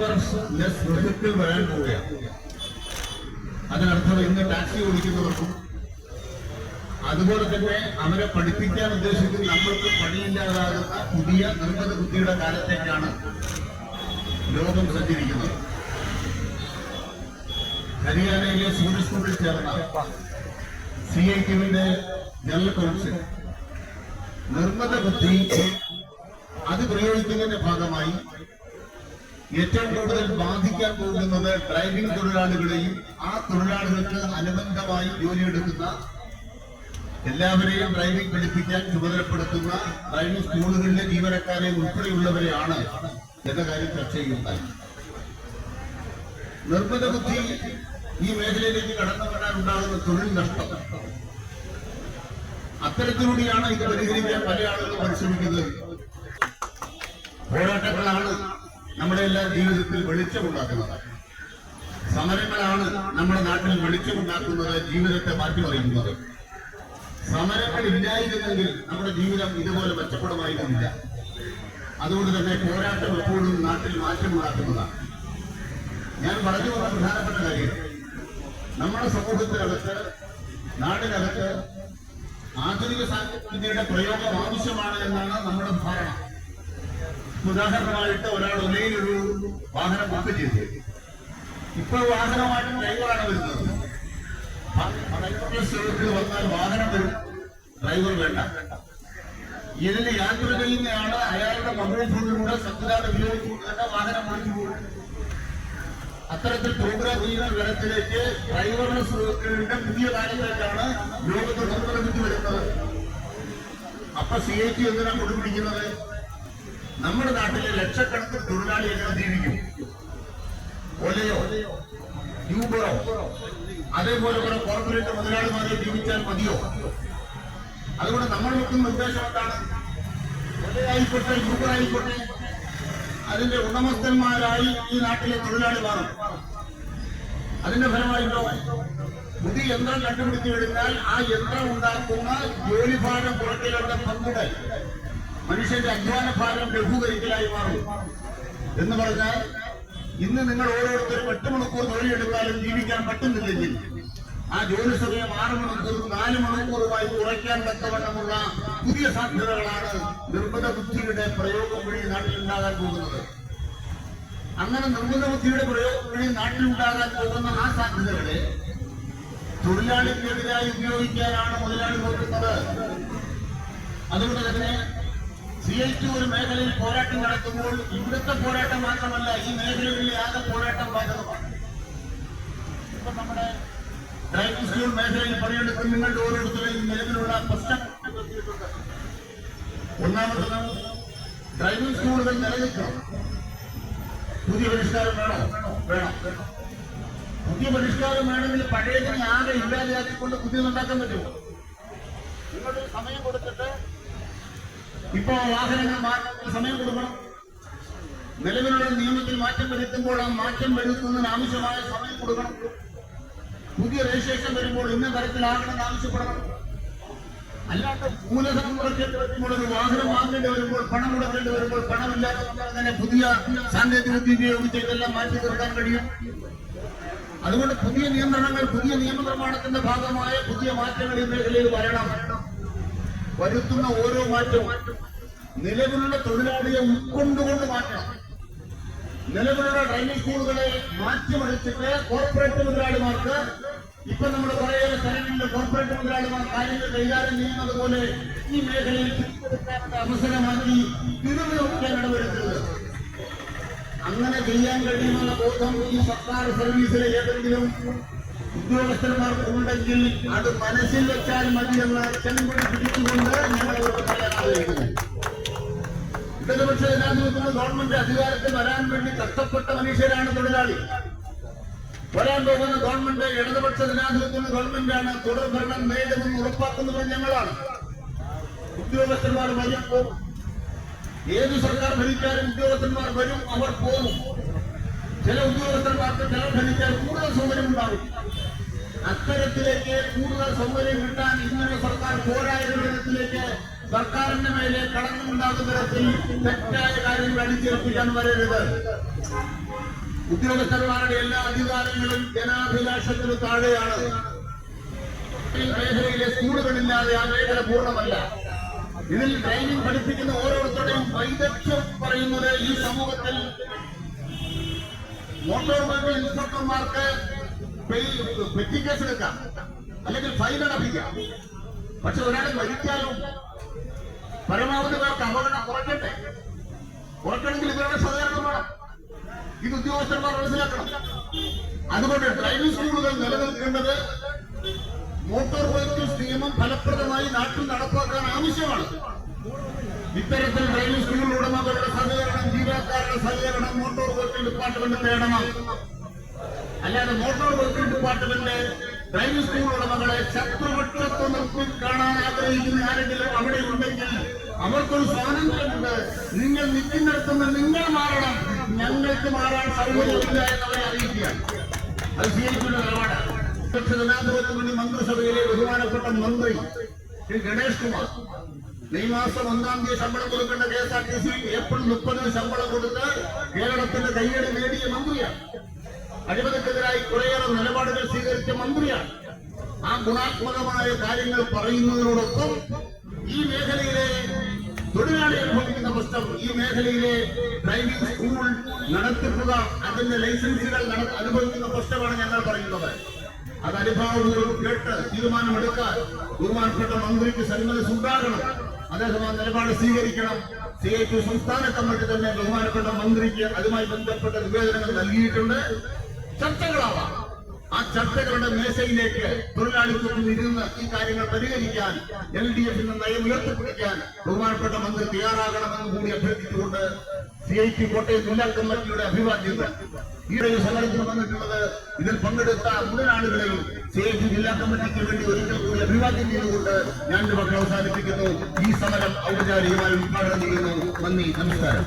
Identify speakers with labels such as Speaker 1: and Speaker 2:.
Speaker 1: Vehicle വരാൻ പോവുകയാണ് അതിനർത്ഥം ഇന്ന് ടാക്സി ഓടിക്കുന്നവർക്കും അതുപോലെ തന്നെ അവരെ പഠിപ്പിക്കാൻ ഉദ്ദേശിക്കുന്ന നമ്മൾക്ക് പണിയില്ലാതാകുന്ന പുതിയ നിർമ്മിത ബുദ്ധിയുടെ കാലത്തേക്കാണ് ലോകം സഞ്ചരിക്കുന്നത്. ഹരിയാനയിലെ സൂര്യ സ്കൂളിൽ ചേർന്ന സി ഐ ടിവിന്റെ ജനറൽ കൗൺസിൽ നിർമ്മിത ബുദ്ധി അത് പ്രയോഗിക്കുന്നതിന്റെ ഭാഗമായി ഏറ്റവും കൂടുതൽ ബാധിക്കാൻ പോകുന്നത് ഡ്രൈവിംഗ് തൊഴിലാളികളെയും ആ തൊഴിലാളികൾക്ക് അനുബന്ധമായി ജോലിയെടുക്കുന്ന എല്ലാവരെയും ഡ്രൈവിംഗ് പഠിപ്പിക്കാൻ ചുമതലപ്പെടുത്തുന്ന ഡ്രൈവിംഗ് സ്കൂളുകളിലെ ജീവനക്കാരെ ഉൾപ്പെടെയുള്ളവരെയാണ് എന്ന കാര്യം ചർച്ച ചെയ്യുന്നത്. നിർമ്മിത ബുദ്ധി ഈ മേഖലയിലേക്ക് കടന്നു വരാൻ ഉണ്ടാകുന്ന തൊഴിൽ നഷ്ടം. അത്തരത്തിലൂടെയാണ് ഇത് പരിഹരിക്കാൻ പല ആളുകളും പരിശ്രമിക്കുന്നത്. പോരാട്ടങ്ങളാണ് നമ്മുടെ എല്ലാ ജീവിതത്തിൽ വെളിച്ചമുണ്ടാക്കുന്നതാണ് സമരങ്ങളാണ് നമ്മുടെ നാട്ടിൽ വെളിച്ചമുണ്ടാക്കുന്നത് ജീവിതത്തെ മാറ്റി മറിയുന്നത് സമരങ്ങൾ ഇല്ലായിരുന്നെങ്കിൽ നമ്മുടെ ജീവിതം ഇതുപോലെ മെച്ചപ്പെടുമായിരുന്നില്ല. അതുകൊണ്ട് തന്നെ പോരാട്ടം എപ്പോഴും നാട്ടിൽ മാറ്റമുണ്ടാക്കുന്നതാണ്. ഞാൻ പറഞ്ഞു വന്ന പ്രധാനപ്പെട്ട കാര്യം നമ്മുടെ സമൂഹത്തിനകത്ത് നാടിനകത്ത് ആധുനിക സാങ്കേതികവിദ്യയുടെ പ്രയോഗം ആവശ്യമാണ് എന്നാണ് നമ്മുടെ ധാരണ. ഉദാഹരണമായിട്ട് ഒരാൾ ഒലയിലൊരു വാഹനം ബുക്ക് ചെയ്തു. ഇപ്പോൾ വാഹനമായിട്ട് ഡ്രൈവറാണ് വരുന്നത്. ഡ്രൈവർലെസ് വന്നാൽ വാഹനം വരും. ഡ്രൈവർ വേണ്ട. ഇതിൽ യാത്ര ചെയ്യുന്നയാൾ അയാളുടെ മൊബൈൽ ഫോണിലൂടെ സംവിധാനം ഉപയോഗിച്ചുകൊണ്ട് തന്നെ വാഹനം ഓടിച്ചു പോകും അത്തരത്തിൽ പ്രോഗ്രാം ചെയ്യുന്ന വിധത്തിലേക്ക് ഡ്രൈവറുടെ സുഹൃത്തുക്കളുടെ പുതിയ കാലത്തേക്കാണ് ലോകത്ത് നിർമ്മിതി വരുന്നത്. അപ്പൊ സി ഐ ടി എന്തിനാണ് കൊണ്ടുപിടിക്കുന്നത് നമ്മുടെ നാട്ടിലെ ലക്ഷക്കണക്കിന് തൊഴിലാളികൾ ജീവിക്കും. ഒലയോ യൂബറോ? അതേപോലെ കുറെ കോർപ്പറേറ്റ് മുതലാളിമാരെ ജീവിച്ചാൽ മതിയോ? അതുകൊണ്ട് നമ്മൾ വെക്കുന്ന നിർദ്ദേശം എന്താണ്? ഒലയായിക്കോട്ടെ യൂബർ ആയിക്കോട്ടെ അതിന്റെ ഉടമസ്ഥന്മാരായി ഈ നാട്ടിലെ തൊഴിലാളി മാറും. അതിന്റെ ഫലമായിട്ടോ? പുതിയ യന്ത്രം കണ്ടുപിടിച്ചു കഴിഞ്ഞാൽ ആ യന്ത്രം ഉണ്ടാക്കുന്ന ജോലിഭാരം കുറയ്ക്കലുടെ പങ്കിടൽ. മനുഷ്യന്റെ അധ്വാന ഭാരം ലഘൂകരിക്കലായി മാറും. എന്ന് പറഞ്ഞാൽ ഇന്ന് നിങ്ങൾ ഓരോരുത്തരും എട്ട് മണിക്കൂർ ജോലിയെടുത്താലും ജീവിക്കാൻ പറ്റുന്നില്ലെങ്കിൽ ആ ജോലി സമയം ആറ് മണിക്കൂറും നാല് മണിക്കൂറുമായി കുറയ്ക്കാൻ തക്കവണ്ണമുള്ള പുതിയ സാധ്യതകളാണ് നിർമ്മിത ബുദ്ധിയുടെ പ്രയോഗം വഴി നാട്ടിലുണ്ടാകാൻ പോകുന്നത്. അങ്ങനെ നിർമ്മിത ബുദ്ധിയുടെ പ്രയോഗം വഴി നാട്ടിലുണ്ടാകാൻ പോകുന്ന ആ സാധ്യതകളെ തൊഴിലാളികൾക്കെതിരായി ഉപയോഗിക്കാനാണ് മുതലാളി നോക്കുന്നത്. അതുകൊണ്ട് തന്നെ സി ഐ ടി ഒരു മേഖലയിൽ പോരാട്ടം നടത്തുമ്പോൾ ഇവിടുത്തെ പോരാട്ടം മാത്രമല്ല ഈ മേഖലകളിലെ ആകെ പോരാട്ടം ബാധകമാണ്. ഇപ്പൊ നമ്മുടെ ഡ്രൈവിംഗ് സ്കൂൾ മേഖലയിൽ പണിയെടുക്കുന്ന നിങ്ങളുടെ ഓരോരുത്തരെയും നിലവിലുള്ള പ്രശ്നങ്ങൾ ഒന്നാമത്തത് ഒന്നാമത് ഡ്രൈവിംഗ് സ്കൂളുകൾ നിലനിൽക്കണം. പുതിയ പരിഷ്കാരം വേണോ? വേണം. പുതിയ പരിഷ്കാരം വേണമെങ്കിൽ പഴയതിനെ ആകെ ഇല്ലാതെയാക്കിക്കൊണ്ട് പുതിയതുണ്ടാക്കാൻ പറ്റുമോ? നിങ്ങളൊരു സമയം കൊടുത്തിട്ട് ഇപ്പോ വാഹനങ്ങൾ മാറ്റത്തിന് സമയം കൊടുക്കണം. നിലവിലുള്ള നിയമത്തിൽ മാറ്റം വരുത്തുമ്പോൾ ആ മാറ്റം വരുത്തുന്നതിന് ആവശ്യമായ സമയം കൊടുക്കണം. പുതിയ രജിസ്ട്രേഷൻ വരുമ്പോൾ ഇന്ന തരത്തിലാകണമെന്ന് ആവശ്യപ്പെടണം. അല്ലാത്ത മൂലധനം മുടക്കേണ്ടി വരുമ്പോൾ ഒരു വാഹനം വാങ്ങേണ്ടി വരുമ്പോൾ പണം മുടക്കേണ്ടി വരുമ്പോൾ പണമില്ലാതെ തന്നെ പുതിയ സാങ്കേതിക വിദ്യ ഉപയോഗിച്ച് ഇതെല്ലാം മാറ്റി തീർക്കാൻ കഴിയും. അതുകൊണ്ട് പുതിയ നിയന്ത്രണങ്ങൾ പുതിയ നിയമനിർമ്മാണത്തിന്റെ ഭാഗമായ പുതിയ മാറ്റങ്ങൾ ഈ മേഖലയിൽ വരണം. വരുത്തുന്ന ഓരോ മാറ്റവും നിലവിലുള്ള തൊഴിലാളിയെ ഉൾക്കൊണ്ടുകൊണ്ട് മാറ്റണം. നിലവിലുള്ള ഡ്രൈവിംഗ് സ്കൂളുകളെ മാറ്റിമറിച്ചിട്ട് കോർപ്പറേറ്റ് മുതലാളിമാർക്ക് ഇപ്പൊ നമ്മൾ പറയുന്ന സ്ഥലങ്ങളിൽ കോർപ്പറേറ്റ് മുതലാളിമാർ കാര്യങ്ങൾ കൈകാര്യം ചെയ്യുന്നത് പോലെ ഈ മേഖലയിൽ അവസരമാക്കി തിരിഞ്ഞുനോക്കാൻ ഇടവരുത്തരുത് അങ്ങനെ ചെയ്യാൻ കഴിയുമെന്ന ബോധം ഈ സർക്കാർ സർവീസിലെ ഏതെങ്കിലും ഉദ്യോഗസ്ഥന്മാർക്ക് ഉണ്ടെങ്കിൽ അത് മനസ്സിൽ വെച്ചാൽ മതിയെന്ന് ചെങ്കൊടി പിടിച്ചുകൊണ്ട് ഇടതുപക്ഷ ജനാധിപത്യത്തിൽ ഗവൺമെന്റ് അധികാരത്തിൽ വരാൻ വേണ്ടി കഷ്ടപ്പെട്ട മനുഷ്യരാണ് തൊഴിലാളി. വരാൻ പോകുന്ന ഗവൺമെന്റ് ഇടതുപക്ഷ ജനാധിപത്യത്തിൽ ഗവൺമെന്റാണ്. തുടർ ഭരണം നേടുമെന്ന് ഉറപ്പാക്കുന്നത് ഞങ്ങളാണ്. ഉദ്യോഗസ്ഥന്മാർ വരും പോകും ഏത് സർക്കാർ ഭരിച്ചാലും ഉദ്യോഗസ്ഥന്മാർ വരും അവർ പോകും ചില ഉദ്യോഗസ്ഥന്മാർക്ക് ചില ഭരിച്ചാൽ കൂടുതൽ സൗകര്യം ഉണ്ടാകും അത്തരത്തിലേക്ക് കൂടുതൽ സൗകര്യം കിട്ടാൻ ഇന്നലെ സർക്കാർ പോരായ വിധത്തിലേക്ക് സർക്കാരിന്റെ മേലെ കടന്നുണ്ടാകുന്ന തരത്തിൽ തെറ്റായ കാര്യങ്ങൾ അടിച്ചേൽപ്പിക്കാൻ വരരുത്. ഉദ്യോഗസ്ഥന്മാരുടെ എല്ലാ അധികാരങ്ങളും ജനാഭിലാഷത്തിന് താഴെയാണ്. മേഖലയിലെ സ്കൂളുകളില്ലാതെ ആ മേഖല പൂർണമല്ല. ഇതിൽ ട്രെയിനിങ് പഠിപ്പിക്കുന്ന ഓരോരുത്തരുടെയും വൈദഗ്ധ്യം പറയുന്നത് ഈ സമൂഹത്തിൽ മോട്ടോർ വെഹിക്കിൾ ഇൻസ്പെക്ടർമാർക്ക് പെറ്റി കേസ് എടുക്കാം. അല്ലെങ്കിൽ ഫൈൻ അടപ്പിക്കാം. പക്ഷെ ഒരാൾ മരിക്കാനും പരമാവധി പേർക്ക് അപകടം കുറയ്ക്കട്ടെ. കുറയ്ക്കണമെങ്കിൽ ഇവരുടെ സഹകരണമാണ് ഇത് ഉദ്യോഗസ്ഥന്മാർ മനസ്സിലാക്കണം. അതുകൊണ്ട് ഡ്രൈവിംഗ് സ്കൂളുകൾ നിലനിൽക്കേണ്ടത് മോട്ടോർ വെഹിക്കിൾസ് നിയമം ഫലപ്രദമായി നാട്ടിൽ നടപ്പാക്കാൻ ആവശ്യമാണ്. ഇത്തരത്തിൽ ഡ്രൈവിംഗ് സ്കൂൾ ഉടമകളുടെ സഹകരണം ജീവനക്കാരുടെ സഹകരണം മോട്ടോർ വെഹിക്കിൾ ഡിപ്പാർട്ട്മെന്റ് നേടണം അല്ലാതെ motor vehicle department driving school ഉടമകളെ ശത്രുപക്ഷത്ത് നിർത്തി കാണാൻ ആഗ്രഹിക്കുന്ന ആരെങ്കിലും അവിടെ ഉണ്ടെങ്കിൽ അവർക്കൊരു സ്വാതന്ത്ര്യമുണ്ട്. നിങ്ങൾ നിൽക്കുന്നിടത്തുനിന്ന് നിങ്ങൾ മാറണം. ഞങ്ങൾക്ക് മാറാൻ സൗകര്യമില്ല എന്നവരെ അറിയിക്കുക. അത് സ്വീകരിക്കുന്ന നിലപാടാണ് ജനാധിപത്യ മുന്നണി മന്ത്രിസഭയിലെ ബഹുമാനപ്പെട്ട മന്ത്രി ശ്രീ ഗണേഷ് കുമാർ മെയ് മാസം ഒന്നാം തീയതി ശമ്പളം കൊടുക്കേണ്ട K S R T C April മുപ്പതിന് ശമ്പളം കൊടുത്ത് കേരളത്തിന്റെ കയ്യടി നേടിയ മന്ത്രിയാണ്. അഴിമതിക്കെതിരായി കുറേയേറെ നിലപാടുകൾ സ്വീകരിച്ച മന്ത്രിയാണ്. ആ ഗുണാത്മകമായ കാര്യങ്ങൾ പറയുന്നതിനോടൊപ്പം ഈ മേഖലയിലെ തൊഴിലാളി അനുഭവിക്കുന്ന പ്രശ്നം ഈ മേഖലയിലെ ഡ്രൈവിംഗ് സ്കൂൾ നടത്തിപ്പുക അതിന്റെ ലൈസൻസുകൾ അനുഭവിക്കുന്ന പ്രശ്നമാണ് ഞങ്ങൾ പറയുന്നത്. അത് അനുഭാവപൂർവം കേട്ട് തീരുമാനമെടുക്കാൻ ബഹുമാനപ്പെട്ട മന്ത്രിക്ക് സന്മനസ് ഉണ്ടാകണം അദ്ദേഹം ആ നിലപാട് സ്വീകരിക്കണം. സി ഐ ടി സംസ്ഥാന കമ്മിറ്റി തന്നെ ബഹുമാനപ്പെട്ട മന്ത്രിക്ക് അതുമായി ബന്ധപ്പെട്ട നിവേദനങ്ങൾ നൽകിയിട്ടുണ്ട്. ചർച്ചകളാവാം. ആ ചർച്ചകളുടെ മേശയിലേക്ക് തൊഴിലാളികൾക്കും ഇരുന്ന് ഈ കാര്യങ്ങൾ പരിഹരിക്കാൻ എൽ ഡി എഫിന്റെ നയം ഉയർത്തിപ്പിടിക്കാൻ ബഹുമാനപ്പെട്ട മന്ത്രി തയ്യാറാകണമെന്ന് കൂടി അഭ്യർത്ഥിച്ചുകൊണ്ട് സി ഐ ടി കോട്ടയം ജില്ലാ കമ്മിറ്റിയുടെ അഭിവാദ്യത ഈയിടെ സമരത്തിന് വന്നിട്ടുള്ളത് ഇതിൽ പങ്കെടുത്ത മുതലാളികളെയും സി ഐ ടി ജില്ലാ കമ്മിറ്റിക്ക് വേണ്ടി ഒരിക്കൽ കൂടി അഭിവാദ്യം ചെയ്തുകൊണ്ട് ഞാൻ എന്റെ അവസാനിപ്പിക്കുന്നു. ഈ സമരം ഔപചാരികമായി ഉദ്ഘാടനം ചെയ്യുന്നു. നന്ദി. നമസ്കാരം.